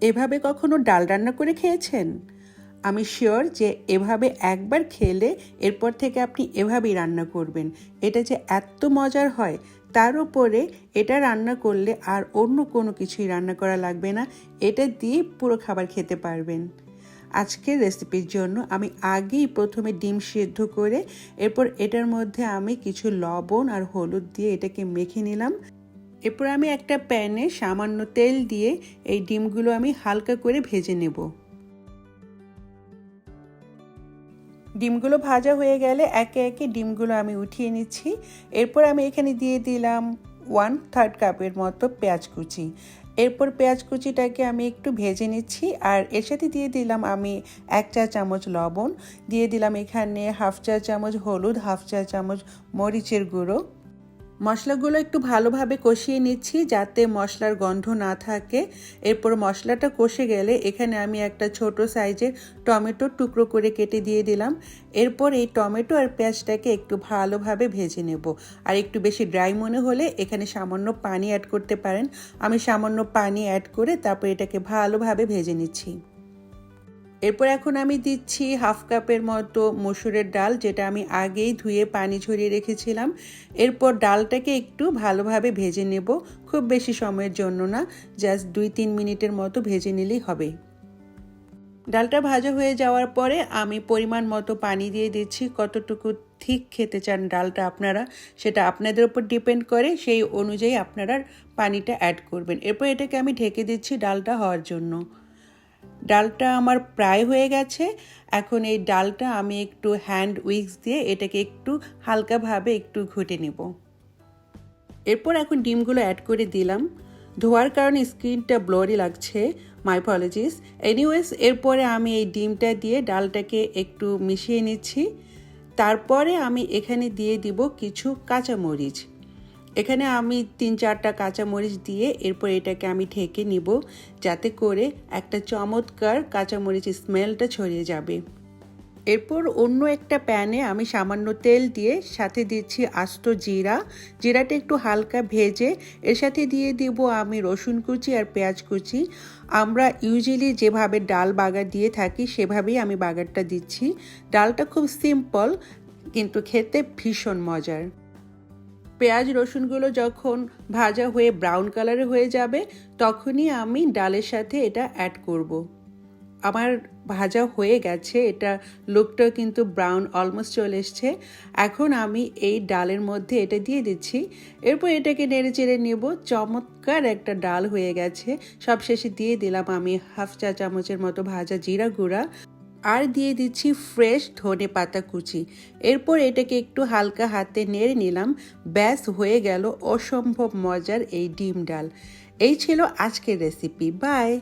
এভাবে কখনো ডাল রান্না করে খেয়েছেন? আমি শিওর যে এভাবে একবার খেলে এরপর থেকে আপনি এভাবেই রান্না করবেন। এটা যে এত মজার হয়, তার উপরে এটা রান্না করলে আর অন্য কোনো কিছুই রান্না করা লাগবে না। এটা দিয়ে পুরো খাবার খেতে পারবেন। আজকের রেসিপির জন্য আমি আগেই প্রথমে ডিম সিদ্ধ করে, এরপর এটার মধ্যে আমি কিছু লবণ আর হলুদ দিয়ে এটাকে মেখে নিলাম। এরপর আমি একটা প্যানে সামান্য তেল দিয়ে এই ডিমগুলো আমি হালকা করে ভেজে নেব। ডিমগুলো ভাজা হয়ে গেলে একে একে ডিমগুলো আমি উঠিয়ে নিচ্ছি। এরপর আমি এখানে দিয়ে দিলাম ওয়ান থার্ড কাপের মতো পেঁয়াজ কুচি। এরপর পেঁয়াজ কুচিটাকে আমি একটু ভেজে নিচ্ছি আর এর সাথে দিয়ে দিলাম আমি এক চা চামচ লবণ। দিয়ে দিলাম এখানে হাফ চা চামচ হলুদ হাফ চা চামচ মরিচের গুঁড়ো। মশলাগুলো একটু ভালোভাবে কষিয়ে নিচ্ছি যাতে মশলার গন্ধ না থাকে। এরপর মশলাটা কষে গেলে এখানে আমি একটা ছোট সাইজের টমেটোর টুকরো করে কেটে দিয়ে দিলাম। এরপর এই টমেটো আর পেঁয়াজটাকে একটু ভালোভাবে ভেজে নেব। আর একটু বেশি ড্রাই মনে হলে এখানে সামান্য পানি অ্যাড করতে পারেন। আমি সামান্য পানি অ্যাড করে তারপর এটাকে ভালোভাবে ভেজে নিচ্ছি। এরপর এখন আমি দিচ্ছি হাফ কাপের মতো মসুরের ডাল, যেটা আমি আগেই ধুয়ে পানি ঝরিয়ে রেখেছিলাম। এরপর ডালটাকে একটু ভালোভাবে ভেজে নেব, খুব বেশি সময়ের জন্য না, জাস্ট দুই তিন মিনিটের মতো ভেজে নিলেই হবে। ডালটা ভাজা হয়ে যাওয়ার পরে আমি পরিমাণ মতো পানি দিয়ে দিচ্ছি। কতটুকু ঠিক খেতে চান ডালটা আপনারা, সেটা আপনাদের উপর ডিপেন্ড করে, সেই অনুযায়ী আপনারা পানিটা অ্যাড করবেন। এরপর এটাকে আমি ঢেকে দিচ্ছি ডালটা হওয়ার জন্য। ডালটা আমার প্রায় হয়ে গেছে। এখন এই ডালটা আমি একটু হ্যান্ড উইক্স দিয়ে এটাকে একটু হালকাভাবে একটু ঘুটে নেব। এরপর এখন ডিমগুলো অ্যাড করে দিলাম। ধোয়ার কারণে স্কিনটা ব্লরি লাগছে মাই পলজিস এনিওয়েজ এরপরে আমি এই ডিমটা দিয়ে ডালটাকে একটু মিশিয়ে নিচ্ছি। তারপরে আমি এখানে দিয়ে দিব কিছু কাঁচামরিচ। এখানে আমি তিন চারটা কাঁচামরিচ দিয়ে এরপর এটাকে আমি ঢেকে নিব যাতে করে একটা চমৎকার কাঁচামরিচ স্মেলটা ছড়িয়ে যাবে। এরপর অন্য একটা প্যানে আমি সামান্য তেল দিয়ে সাথে দিচ্ছি আস্ত জিরা। জিরাটা একটু হালকা ভেজে এর সাথে দিয়ে দিব আমি রসুন কুচি আর পেঁয়াজ কুচি। আমরা ইউজুয়ালি যেভাবে ডাল বাগার দিয়ে থাকি সেভাবেই আমি বাগারটা দিচ্ছি। ডালটা খুব সিম্পল, কিন্তু খেতে ভীষণ মজার। পেঁয়াজ রসুনগুলো যখন ভাজা হয়ে ব্রাউন কালারে হয়ে যাবে, তখনই আমি ডালের সাথে এটা অ্যাড করব। আমার ভাজা হয়ে গেছে, এটা লুকটাও কিন্তু ব্রাউন অলমোস্ট চলে এসছে। এখন আমি এই ডালের মধ্যে এটা দিয়ে দিচ্ছি। এরপর এটাকে নেড়ে চেড়ে নেব। চমৎকার একটা ডাল হয়ে গেছে। সবশেষে দিয়ে দিলাম আমি হাফ চা চামচের মতো ভাজা জিরা গুঁড়া। আর দিয়ে দিচ্ছি ফ্রেশ ধনে পাতা কুচি। এরপর এটাকে একটু হালকা হাতে নেড়ে নিলাম। ব্যাস, হয়ে গেল অসম্ভব মজার এই ডিম ডাল। এই ছিল আজকের রেসিপি। বাই!